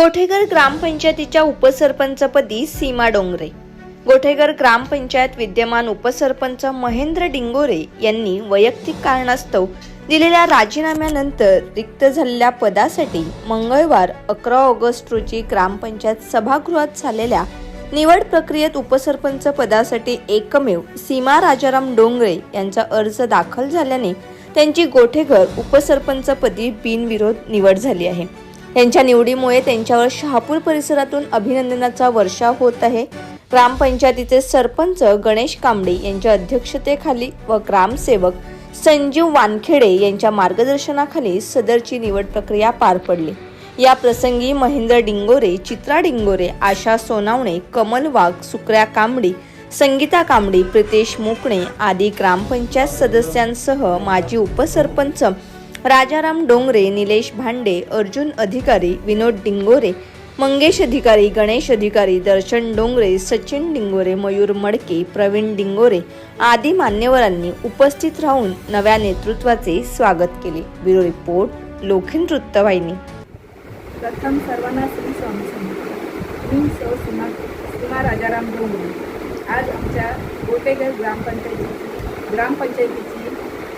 गोठेघर ग्रामपंचायतीच्या उपसरपंचपदी सीमा डोंगरे. गोठेघर ग्रामपंचायत विद्यमान उपसरपंच महेंद्र डिंगोरे यांनी वैयक्तिक कारणास्तव दिलेल्या राजीनाम्यानंतर रिक्त झालेल्या पदासाठी मंगळवार अकरा ऑगस्ट रोजी ग्रामपंचायत सभागृहात झालेल्या निवड प्रक्रियेत उपसरपंच पदासाठी एकमेव सीमा राजाराम डोंगरे यांचा अर्ज दाखल झाल्याने त्यांची गोठेघर उपसरपंचपदी बिनविरोध निवड झाली आहे. त्यांच्या निवडीमुळे त्यांच्यावर शहापूर परिसरातून अभिनंदनाचा वर्षाव होत आहे. ग्रामपंचायतीचे सरपंच गणेश कांबळे यांच्या अध्यक्षतेखाली व ग्रामसेवक संजीव वानखेडे यांच्या मार्गदर्शनाखाली सदरची निवड प्रक्रिया पार पडली. या प्रसंगी महेंद्र डिंगोरे चित्रा डिंगोरे आशा सोनावणे कमल वाघ सुकऱ्या कांबडी संगीता कांबडी प्रितेश मुकणे आदी ग्रामपंचायत सदस्यांसह माजी उपसरपंच राजाराम डोंगरे निलेश भांडे अर्जुन अधिकारी विनोद डिंगोरे मंगेश अधिकारी गणेश अधिकारी दर्शन डोंगरे सचिन डिंगोरे मयूर मडके प्रवीण डिंगोरे आदी मान्यवरांनी उपस्थित राहून नव्या नेतृत्वाचे स्वागत केले. ब्युरो रिपोर्ट लोखिन वृत्तवाहिनी. प्रथम सर्वांना श्री स्वामी समर्थ मी सौ सीमा सीमा राजाराम डोंगरे. आज आमच्या गोटेघर ग्रामपंचायतीची ग्रामपंचायतीची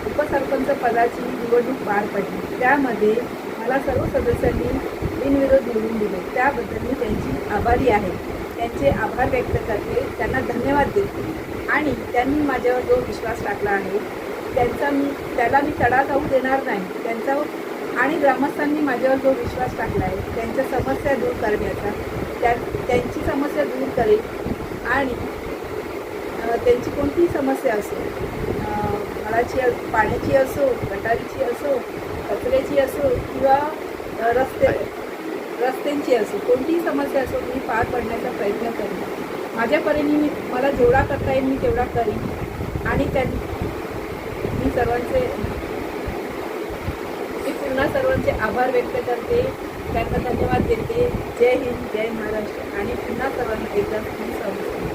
उपसरपंच पदाची निवडणूक पार पडली. त्यामध्ये मला सर्व सदस्यांनी बिनविरोध निवडून दिले. त्याबद्दल मी त्यांची आभारी आहे. त्यांचे आभार व्यक्त करते. त्यांना धन्यवाद देते. आणि त्यांनी माझ्यावर जो विश्वास टाकला आहे त्यांचा मी त्याला मी तडा जाऊ देणार नाही. त्यांचा आणि ग्रामस्थांनी माझ्यावर जो विश्वास टाकला आहे त्यांच्या समस्या दूर करण्याचा त्या त्यांची समस्या दूर करेल. आणि त्यांची कोणतीही समस्या असेल झाडाची पाण्याची असो गटारीची असो कचऱ्याची असो किंवा रस्ते रस्त्यांची असो कोणतीही समस्या असो मी पार पडण्याचा प्रयत्न करेन. माझ्या परीने मी मला जेवढा करता येईल मी तेवढा करीन. आणि त्यां मी सर्वांचे मी पुन्हा सर्वांचे आभार व्यक्त करते. त्यांना धन्यवाद देते. जय हिंद जय महाराष्ट्र. आणि पुन्हा सर्वांना एकदा मी स्वागत